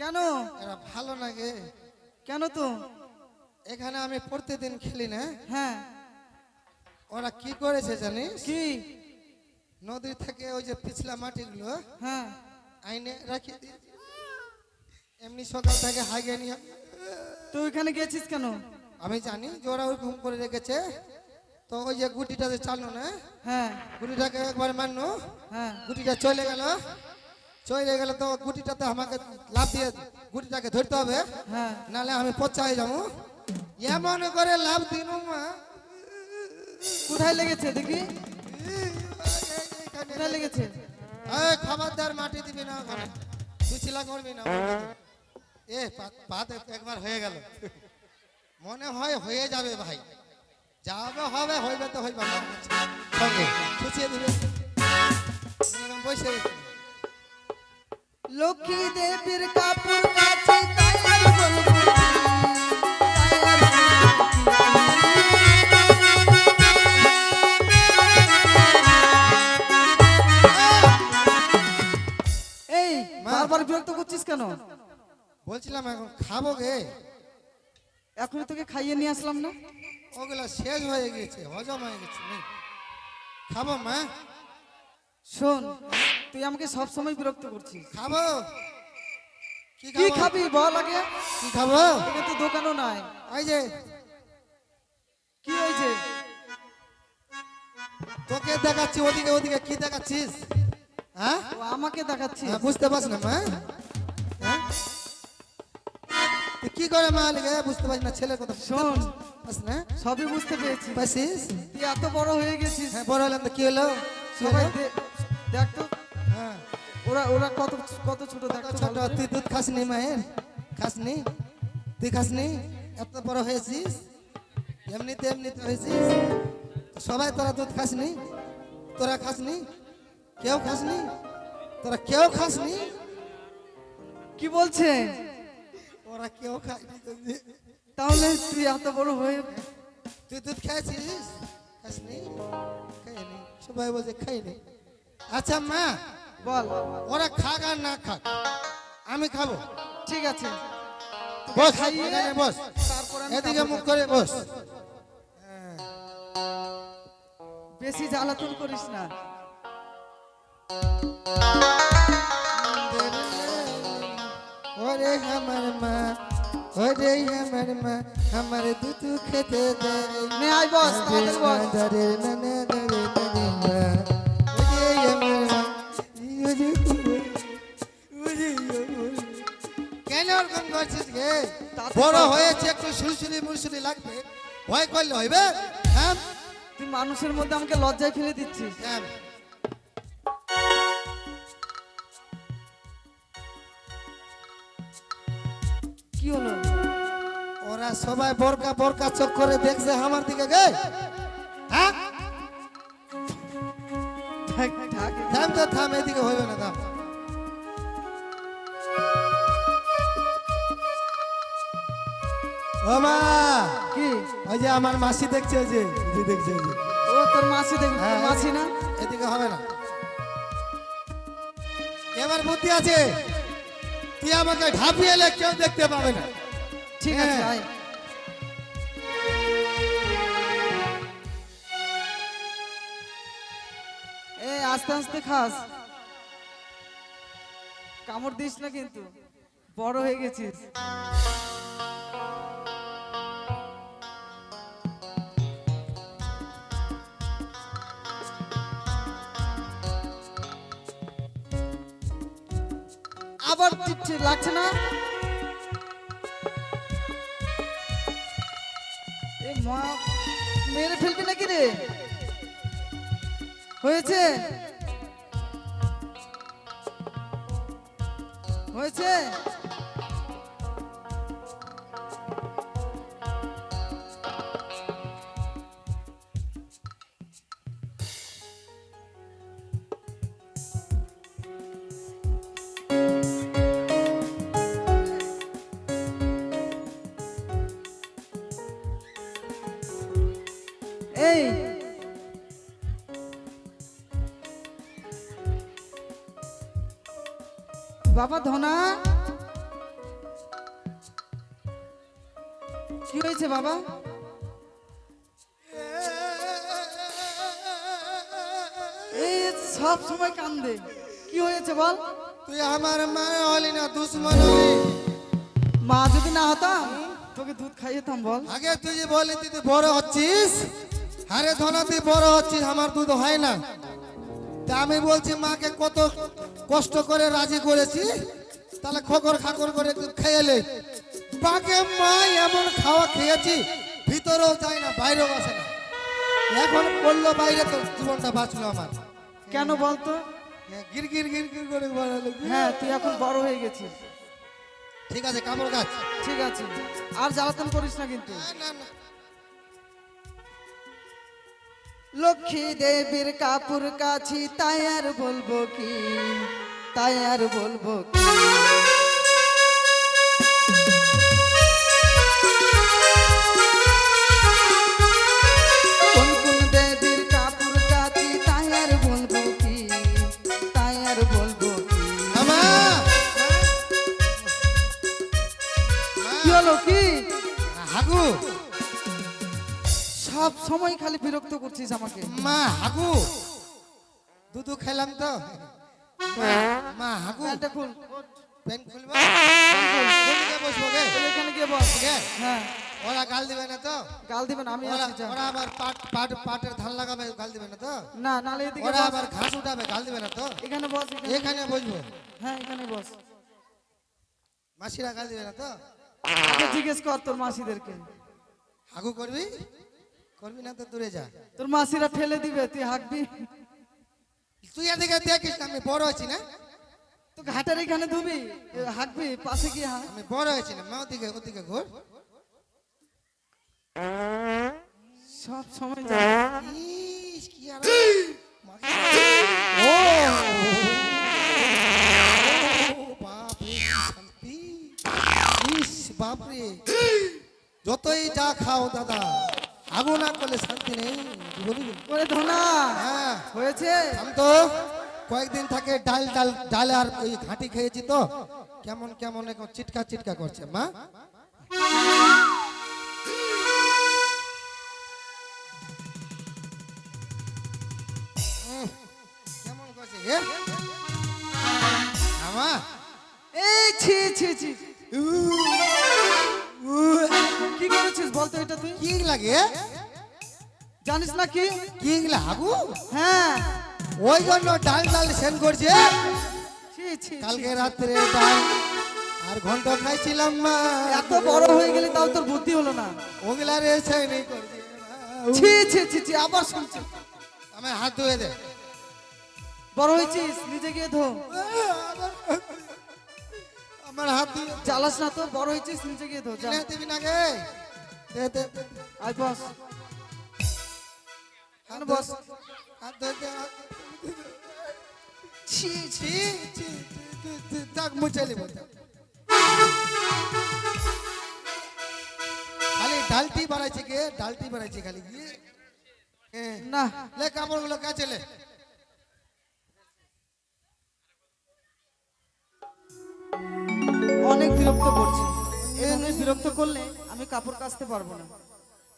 কেন? এরা ভালো লাগে। কেন তো? এখানে আমি প্রতিদিন খেলি না। হ্যাঁ। ওরা কি করেছে জানিস? কি? নদী থেকে ওই যে পিছলা মাটিগুলো হ্যাঁ। আইনে রাখি এমনি সকাল থেকে হাগে নিয়ে তুই ওইখানে গেছিস কেন? আমি জানি যে ওরা ঘুম করে রেখেছে। তো ওই যে গুটিটা যে চালু না হ্যাঁ। গুটিটাকে একবার মানলো হ্যাঁ। গুটিটা চলে গেল। চলে গেল তো গুটিটাতে আমাকে লাভ দিয়ে গুটিটাকে ধরতে হবে। হ্যাঁ। নালে আমি পচাই যাব। এমন করে লাভ দিনু মা। কোথায় লেগেছে দেখি? কোথায় লেগেছে? খবরদার মাটি দিবি না ওখানে। পিছিলা করবি না এ পাত একবার হয়ে গেল। মনে হয় হয়ে যাবে ভাই। যাবে হবে হইবে তো হইবে। সঙ্গে দিবে। বসে। গেছে। লক্ষ্মী দেবীর কাপড় কাছে। এই মা। বারবার বিরক্ত করছিস কেন বলছিলাম এখন খাব গে এখনই তোকে খাইয়ে নিয়ে আসলাম না ওগুলা শেষ হয়ে গেছে হজম হয়ে গেছে খাব মা শোন তুই আমাকে সব সময় বিরক্ত করছিস। খাব? কি কি খাবি? বল আগে। কি খাব? এখানে তো দোকানও নাই। এই যে। কি হয়েছে? তোকে দেখাচ্ছি ওদিকে ওদিকে। কি দেখাচ্ছিস? হ্যাঁ? আমাকে দেখাচ্ছিস? হ্যাঁ, বুঝতে পারছ না মা। হ্যাঁ? তুই কি করে মা লিগে বুঝতে পারছি না ছেলের কথা। শোন না? সবই বুঝতে পেরেছি। পাইছিস তুই এত বড় হয়ে গেছিস। হ্যাঁ বড় হলাম তো কি হলো? সবাই দেখ তো। হ্যাঁ। ওরা ওরা কত কত ছোট দেখ তো ছোট? তুই দুধ খাসনি মায়ের? খাসনি? তুই খাসনি? এত বড় হয়েছিস? এমনিতে এমনিতে হয়েছিস? সবাই তোরা দুধ খাসনি? তোরা খাসনি? কেউ খাসনি? তোরা কেউ খাসনি? কি বলছে? ওরা কেউ খায়নি। তাহলে তুই এত বড় হয়ে তুই দুধ খেয়েছিস খাসনি? খাইনি। সবাই বলছে খাইনি। আচ্ছা মা বল। ওরা খাক আর না খাক আমি খাব। ঠিক আছে। বস এখানে বস। এদিকে মুখ করে বস। বেশি জ্বালাতন করিস না। ওরে আমার মা ওরে আমার মা আমার দুধ খেতে দেয়। নে আয় বস তাড়াতাড়ি বস। দারে নানা দারে নানি মা। কেন ওরকম করছিস গে বড় হয়েছে একটু সুরসুরি মুরসুরি লাগবে। ভয় করলে হইবে? হ্যাঁ? তুই মানুষের মধ্যে আমাকে লজ্জায় ফেলে দিচ্ছিস। হ্যাঁ। কি হলো? ওরা সবাই বরকা বরকা চোখ করে দেখছে আমার দিকে গে। হ্যাঁ। থাম তো থাম এদিকে হইবে না থাম। ও মা কি? ওই যে আমার মাসি দেখছে ওই যে যে দেখছে ওই যে। ও তোর মাসি দেখ তোর হ্যাঁ। মাসি না? এদিকে হবে না। এবার বুদ্ধি আছে। তুই আমাকে ঢাপিয়ে এলে কেউ দেখতে পাবে না। ঠিক আছে হ্যাঁ। আয়। এ আস্তে আস্তে খাস। কামড় দিস না কিন্তু বড় হয়ে গেছিস। আবার লাগছে না? মেরে ফেলবি নাকি রে? হয়েছে? হয়েছে? বাবা ধনা। কি হয়েছে বাবা? এই সব সময় কান্দে। কি হয়েছে বল? তুই আমার মা হলি না দুশ্মন হলি। মা যদি না হতাম তোকে দুধ খাইতাম বল। আগে তুই বলি তুই বড় হচ্ছিস। আরে ধনা তুই বড় হচ্ছিস আমার দুধ হয় না। তা আমি বলছি মাকে কত কষ্ট করে রাজি করেছি তাহলে খকর খাকর করে খেয়েলে বাকে মা এমন খাওয়া খেয়েছি ভিতরেও যায় না বাইরেও আসে না। এখন করল বাইরে তো জীবনটা বাঁচলো আমার। কেন বলতো? হ্যাঁ, গির গির গির গির করে বাড়ালো। হ্যাঁ তুই এখন বড় হয়ে গেছিস। ঠিক আছে কামড় গাছ ঠিক আছে। আর জ্বালাতন করিস না কিন্তু। না না। লক্ষ্মী দেবীর কাপুর কাছি তাই আর বলব কি? তাই আর বলব কি? কোন কোন দেবীর কাপুর কাছি তাই আর বলব কি? তাই আর বলব কি? আমা! কি হলো কি? হাগু! সব সময় খালি বিরক্ত করছিস আমাকে। মা হাগু। দুধু খেলাম তো। মা হাগু। প্যান্টটা খুল পেন খুলবো বসবো গে। এখানে গিয়ে বস। গে? হ্যাঁ। ওরা গাল দিবে না তো? গাল দিবেন আমি ওরা ওরা আবার পাট পাট পাটের ধান লাগাবে গাল দিবে না তো? না নালে এদিকে ওরা আবার ঘাস উঠাবে গাল দিবে না তো? এখানে বস এখানে। এখানে বসবো। হ্যাঁ এখানে বস। মাসিরা গাল দিবে না তো? আগে জিজ্ঞেস কর তোর মাসিদেরকে। হাগু করবি? করবি না তো দূরে যা। তোর মাসিরা ফেলে দিবে তুই হাঁকবি তুই এদিকে দেখিস না, আমি বড় আছি না? তো ঘাটের এখানে ধুবি হাঁকবি পাশে গিয়ে হাঁক আমি বড় হয়েছি না মা ওদিকে ওদিকে ঘোর। সব সময় যা- ইস, কি আর ও ও বাপ রে, কি শান্তি। ইস বাপ রে। যতই যা খাও দাদা। আগুন না করলে শান্তি নেই ওরে ধনা হ্যাঁ। হয়েছে। আমি তো কয়েকদিন থাকে ডাল ডাল ডাল আর ওই ঘাঁটি খেয়েছি তো। কেমন কেমন এখন চিটকা চিটকা করছে মা? কেমন করছে আমা? এই ছি ছি ছি। কি করেছিস বলতো এটা তুই? কি লাগে? জানিস না কি? কি লাগু হ্যাঁ। ওই জন্য ডাল ডাল সেন করছে। ছি ছি ছি। কালকে রাত্রে ডাল আর ঘন্ট খাইছিলাম মা এত বড় হয়ে গেলি তাও তোর বুদ্ধি হলো না। ওগুলা রে সেনই করছে। ছি ছি ছি ছি আবার শুনছি। আমি হাত ধুয়ে দে। বড় হয়েছিস নিজে গিয়ে ধো। আমার হাত ধুয়ে জ্বালাস না তো বড় হয়েছিস নিজে গিয়ে ধো যা কিনে দিবি না গে দে দে। আয় বস হাত বস। হাত ধুয়ে দে। ছি ছি ছি, যাক মুছে নিব খালি ডালটি বাড়াইছে কে ডালটি বাড়াইছে খালি গিয়ে। না লে কাপড়গুলো কাছে লে বিরক্ত করছে। এভাবে বিরক্ত করলে আমি কাপড় কাচতে পারব না।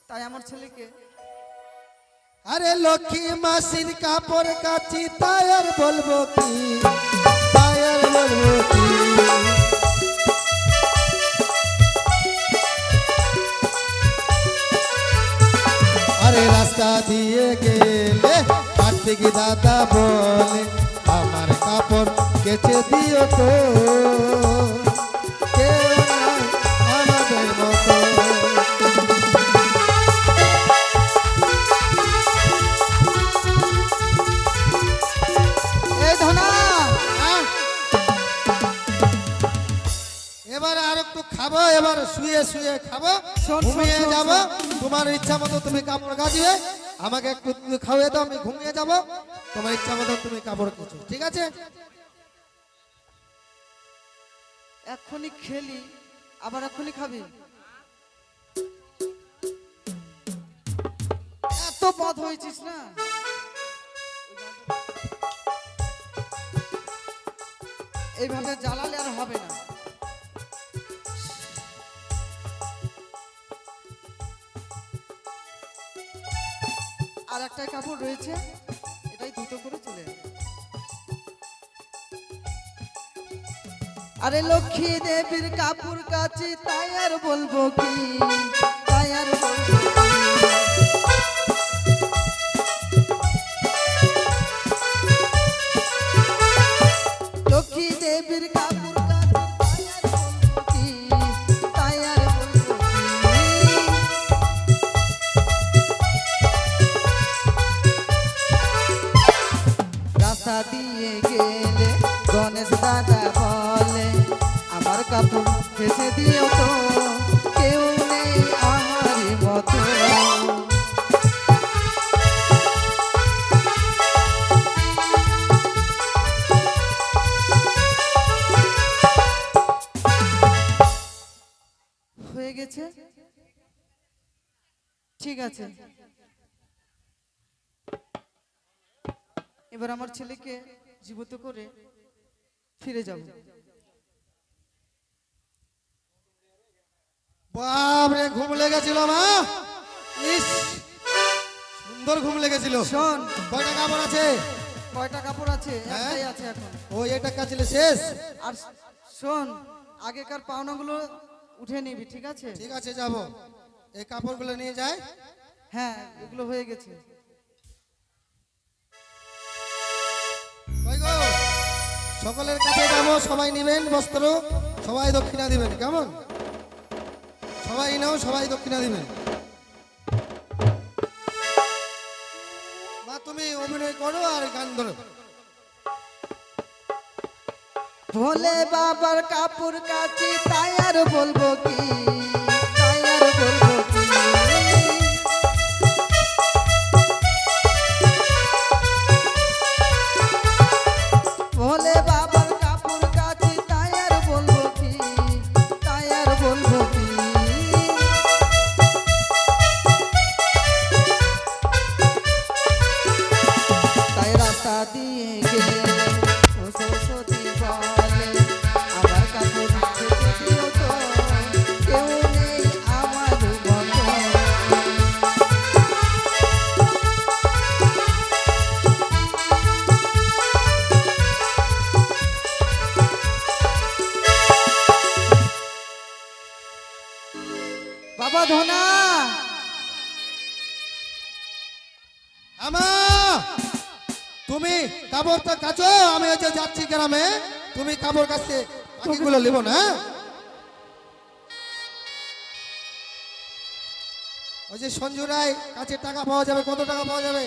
তাই আমার ছেলেকে আরে লক্ষ্মী মাসির কাপড় কাচি তাই আর বলব কি? রাস্তা দিয়ে গেলে কার্তিক দাদা বলে, আমার কাপড় কেচে দিও তো। একটু খাব এবার শুয়ে শুয়ে খাব ঘুমিয়ে যাব। তোমার ইচ্ছা মতো তুমি কাপড় কাচবে আমাকে একটু তুমি খাওয়িয়ে দাও আমি ঘুমিয়ে যাব। তোমার ইচ্ছা মতো তুমি কাপড় কিছু ঠিক আছে? এক্ষুনি খেলি আবার এক্ষুনি খাবি। এত পথ হয়েছিস না? এইভাবে জ্বালালে আর হবে না। আর একটা কাপড় রয়েছে, এটাই দুটো করে চলে আরে লক্ষ্মী দেবীর কাপড় কাছে তাই আর বলব কি, তাই আর বলব গেছে ঠিক আছে। এবার আমার ছেলেকে জীবিত করে ফিরে যাব। বাপরে ঘুম লেগেছিল মা। ইস সুন্দর ঘুম লেগেছিল। শোন। কয়টা কাপড় আছে? কয়টা কাপড় আছে? হ্যাঁ? একটাই আছে এখন। ও এটা কাছিল শেষ? আর শোন আগেকার পাওনাগুলো উঠে নিবি ঠিক আছে? ঠিক আছে যাব। এই কাপড়গুলো নিয়ে যায় হ্যাঁ এগুলো হয়ে গেছে। সকলের কাছে যাব সবাই নেবেন বস্ত্র সবাই দক্ষিণা দিবেন কেমন? সবাই নাও সবাই দক্ষিণা দিবেন। মা তুমি অভিনয় করো আর গান ধরো। ভোলে বাবার কাপুর কাছে তাই আর বলব কি? কাচো আমি হচ্ছে যাচ্ছি গ্রামে তুমি কাপড় কাচতে বাকিগুলো নেব না হ্যাঁ? ওই যে সঞ্জু রায় কাছে টাকা পাওয়া যাবে কত টাকা পাওয়া যাবে?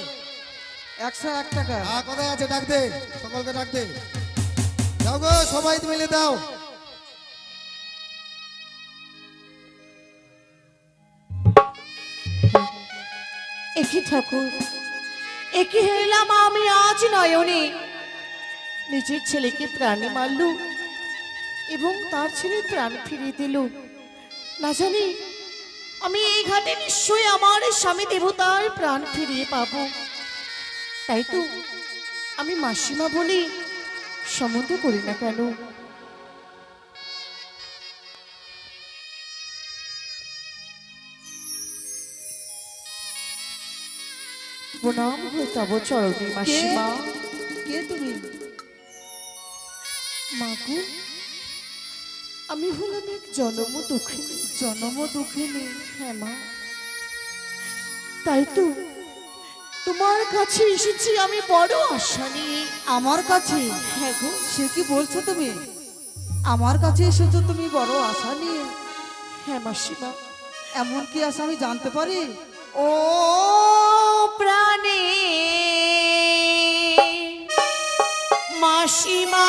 একশো এক টাকা। হ্যাঁ কোথায় আছে ডাক দে সকলকে ডাক দে। যাও গো সবাই মিলে দাও। একই ঠাকুর একই হেলাম আমি আজ নয়নে। নিজের ছেলেকে প্রাণে মারল এবং তার ছেলে প্রাণ ফিরিয়ে দিল। না জানি আমি এই ঘাটে নিশ্চয়ই আমার স্বামী দেবতার প্রাণ ফিরিয়ে পাবো। তাই তো আমি মাসিমা বলি সম্বন্ধ করি না কেন? প্রণাম হয়ে তব চরণে মাসিমা। কে তুমি? মাগো আমি হলাম এক জনম দুঃখিনী। জন্ম দুঃখিনী? হ্যাঁ মা। তাই তো তোমার কাছে এসেছি আমি বড় আশা নিয়ে। আমার কাছে? হ্যাঁ গো। সে কি বলছো তুমি? আমার কাছে এসেছ তুমি বড় আশা নিয়ে। হ্যাঁ মাসিমা। এমন কি আশা আমি জানতে পারি? ও প্রাণে মাসিমা।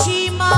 সীমা